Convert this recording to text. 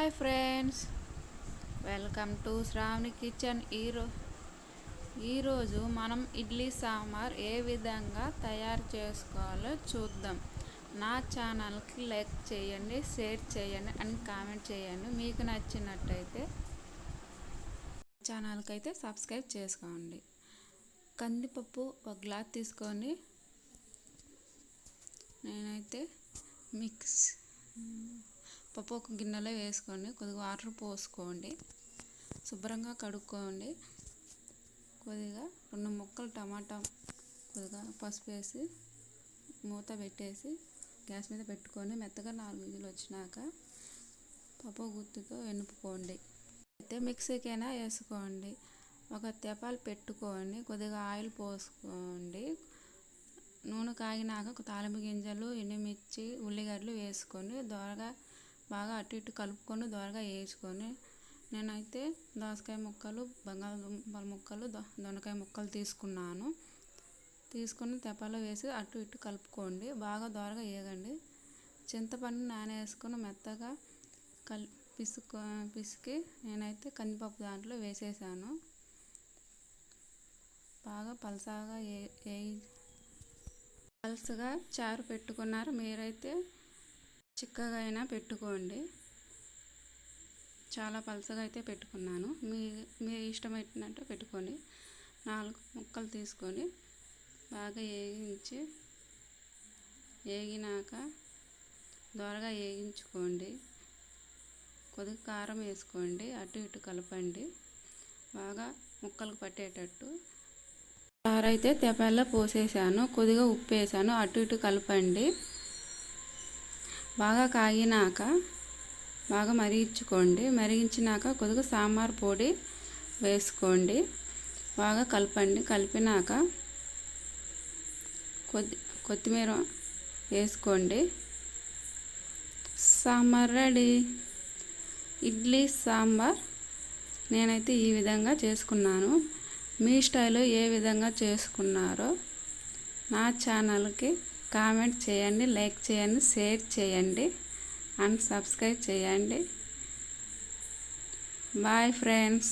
Hi friends. Welcome to Sravani kitchen. ఈరో ఈరోజు మనం ఇడ్లీ సాంబార్ ఏ విధంగా తయారు చేసుకోవాలో చూద్దాం. నా ఛానల్కి లైక్ చేయండి షేర్ చేయండి అండ్ కామెంట్ చేయండి. మీకు నచ్చినట్టయితే ఛానల్కి అయితే సబ్స్క్రైబ్ చేసుకోండి. కందిపప్పు ఒక గ్లాస్ తీసుకొని నేనైతే మిక్స్ పప్పు ఒక గిన్నెలో వేసుకోండి కొద్దిగా వాటర్ పోసుకోండి శుభ్రంగా కడుక్కోండి. కొద్దిగా రెండు ముక్కలు టమాటా కొద్దిగా పసుపు వేసి మూత పెట్టేసి గ్యాస్ మీద పెట్టుకొని మెత్తగా నాలుగు విజులు వచ్చినాక పప్పు గుత్తితో ఎనుపుకోండి. అయితే మిక్సీకైనా వేసుకోండి. ఒక తెపాలు పెట్టుకోండి కొద్దిగా ఆయిల్ పోసుకోండి. నూనె కాగినాక తాలింపు గింజలు ఎండుమిర్చి ఉల్లిగడ్డలు వేసుకొని దోరగా బాగా అటు ఇటు కలుపుకొని దోరగా వేసుకొని నేనైతే దోసకాయ ముక్కలు బంగాళదుంపల ముక్కలు దొండకాయ ముక్కలు తీసుకున్నాను. తీసుకొని తెప్పలో వేసి అటు ఇటు కలుపుకోండి. బాగా దోరగా వేయగండి చింతపండు నానేసుకొని మెత్తగా కల్ పిసుకు పిసికి నేనైతే కందిపప్పు దాంట్లో వేసేసాను. బాగా పలసాగా ఏ పలసగా చారు పెట్టుకున్నారు. మీరైతే చిక్కగా అయినా పెట్టుకోండి. చాలా పలసగా అయితే పెట్టుకున్నాను. మీ మీ ఇష్టమైనట్టు పెట్టుకొని నాలుగు ముక్కలు తీసుకొని బాగా వేగించి వేగినాక దోరగా వేగించుకోండి కొద్దిగా కారం వేసుకోండి. అటు ఇటు కలపండి. బాగా ముక్కలకు పట్టేటట్టు. కారైతే తెపాల్లో పోసేసాను. కొద్దిగా ఉప్పు వేసాను. అటు ఇటు కలపండి. బాగా కాగినాక బాగా మరిగించుకోండి. మరిగించినాక కొద్దిగా సాంబార్ పొడి వేసుకోండి. బాగా కలపండి. కలిపినాక కొద్ది కొత్తిమీర వేసుకోండి. సాంబార్ రెడీ. ఇడ్లీ సాంబార్ నేనైతే ఈ విధంగా చేసుకున్నాను. మీ స్టైల్లో ఏ విధంగా చేసుకున్నారో నా ఛానల్కి కామెంట్ చేయండి లైక్ చేయండి షేర్ చేయండి అండ్ సబ్స్క్రైబ్ చేయండి. Bye friends.